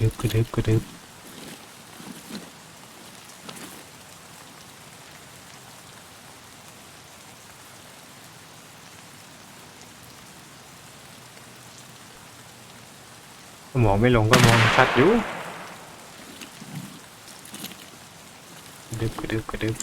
ดึบกระดึบกระดึบมองไม่ลงก็มองชัดอยู่กระดึบกระดึบกระดึบ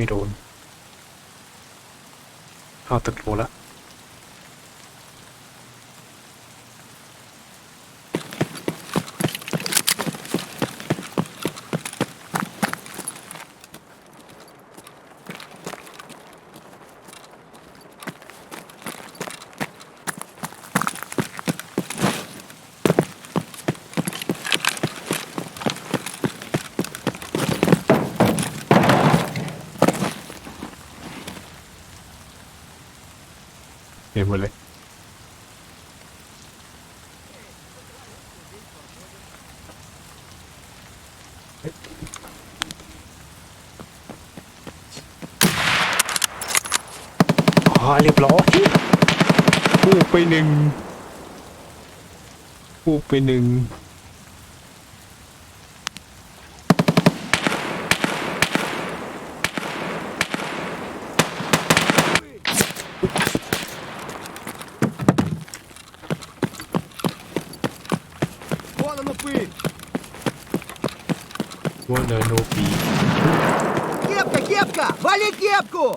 ไม่โดนเข้าตึกโลแล้ว เห็นหมดเลยอ๋อเรียบร้อยปูไปหนึ่งปูไปหนึ่ง เดินโนปี Кепка, кепка! Вали кепку!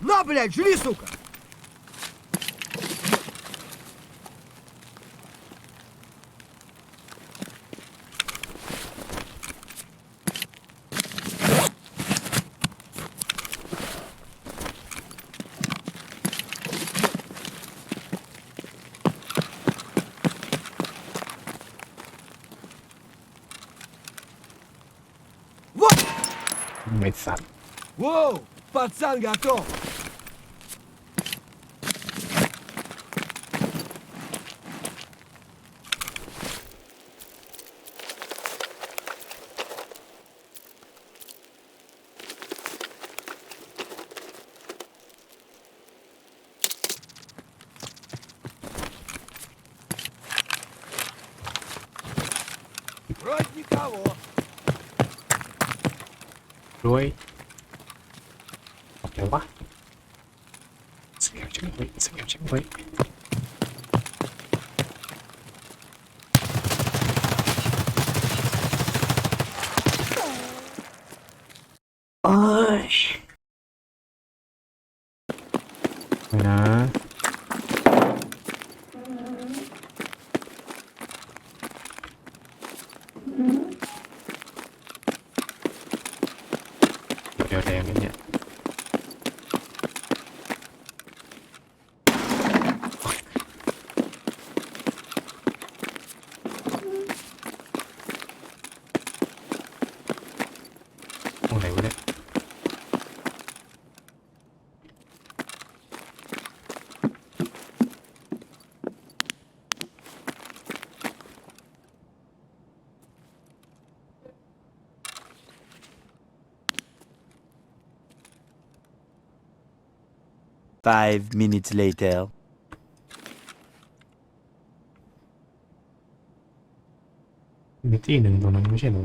На, блядь, жри, сука! satt. Wow! Pazzanga, kom! đuôi. Học thế quá. Sức kéo tránh với sức kéo tránh với ôi. Mày nè. ตรงไหนวะเนี่ย Five minutes later. มีที่หนึ่งตรงนั้นไม่ใช่เหรอ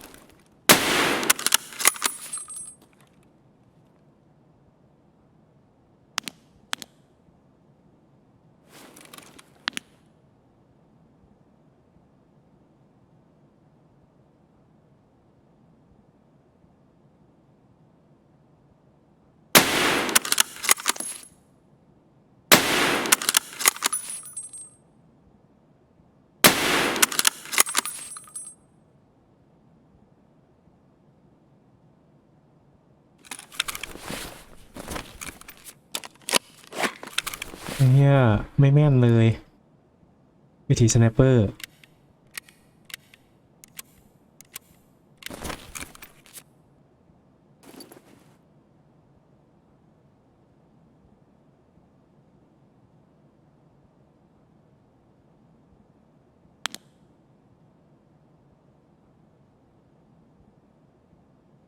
เนี่ยไม่แม่นเลย วิธีสไนเปอร์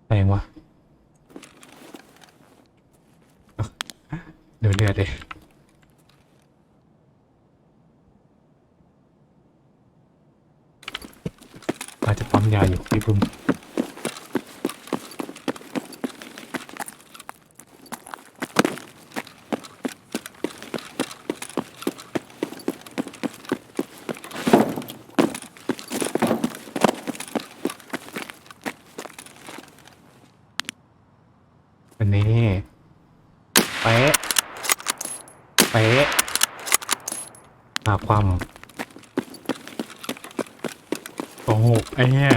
แรงวะอะเดือดเดือดเลยอาจจะปั๊ม ยาอยู่พี่บึ้มอันนี้เป๊ะเป๊ะหาความโก หกไอ้เนี่ย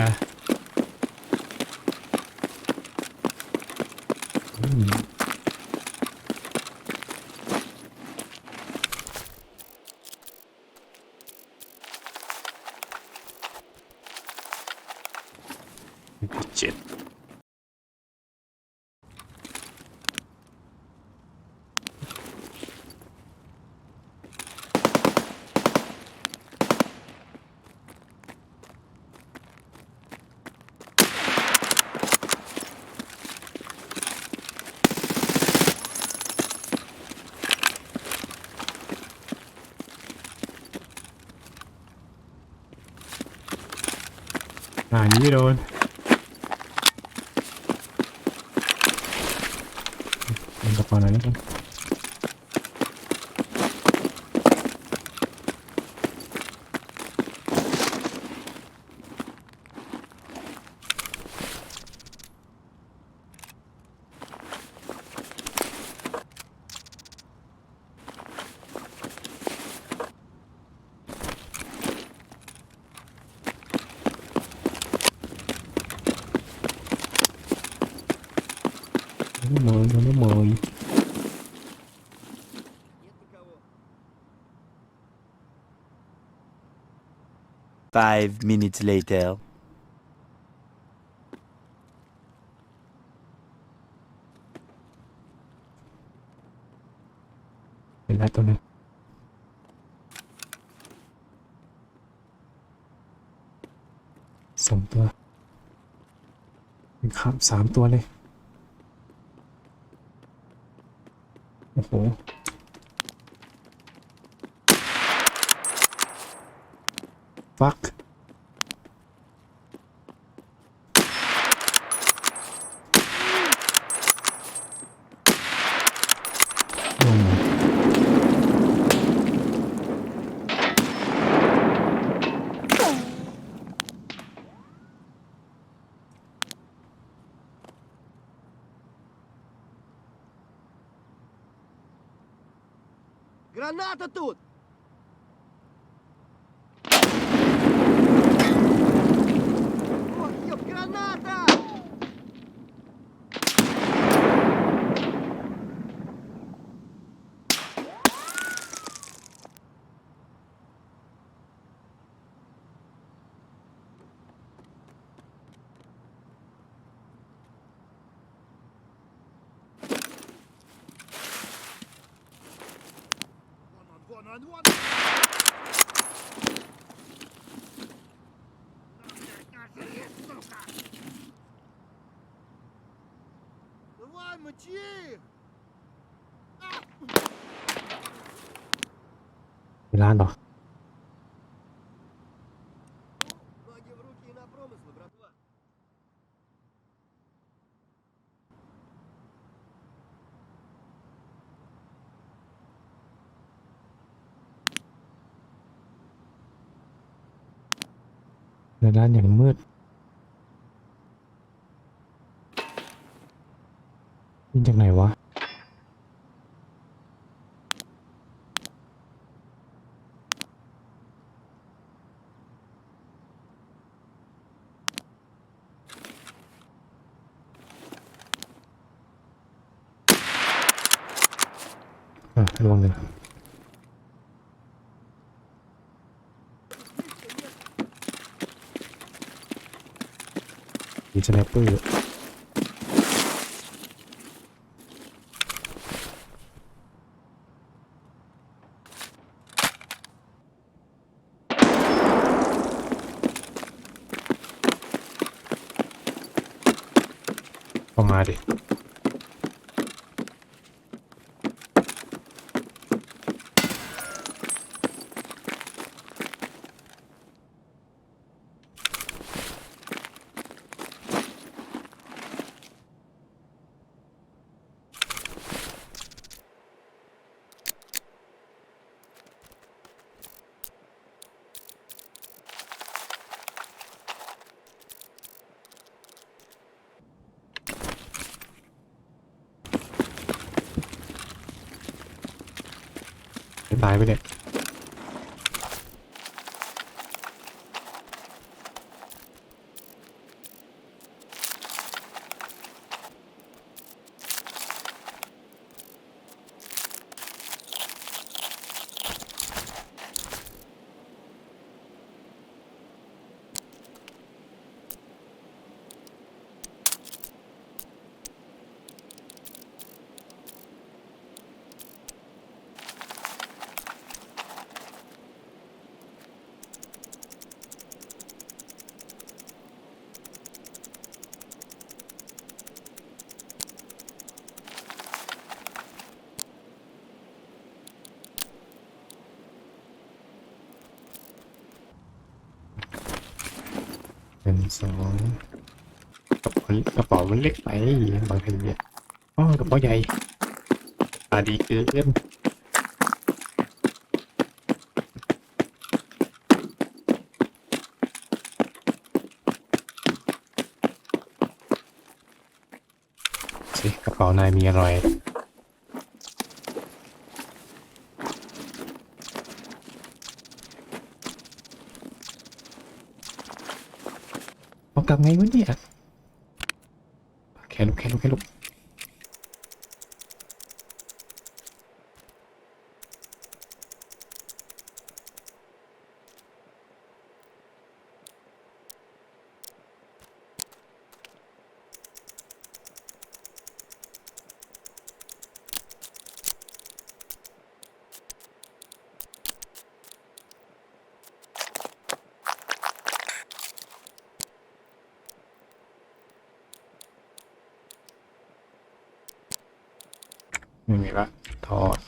ไม่โดนมัน Five minutes later. เห็นแล้วตัวหนึงสองตัวเป็นครับสามตัวเลย โอ้โห fuck? Граната тут! Вон он, вон он, вон он! Давай, мочи их! มีร้ ในร้านอย่างมืดยินจากไหนวะ อะลวงหนึ่ง สไนเปอร์เข้ามาดิ ตายไปเนี่ย สองกระเป๋ากระป๋ามันเล็กไปบางทีเนี่ยอ๋อกระเป๋าใหญ่ตาดีเกินสิกระเป๋านายมีอะไร เอา กลับไงวะเนี่ยแค่ลุกแค่ลุกแค่ลุก ไม่มีละทอด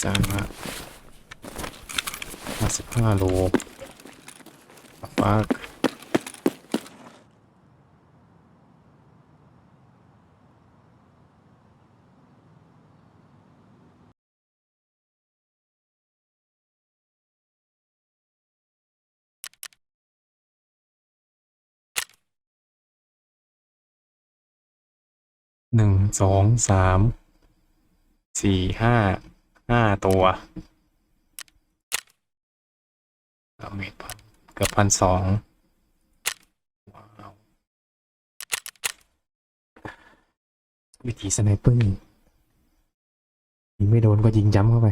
สร้างละห้าสิบห้าโลฟัก หนึ่งสองสามสี่ห้าห้าตัวดาเมจพันเกือบพันสองว้าววิธีสไนเปอร์ยิงไม่โดนก็ยิงย้ำเข้าไป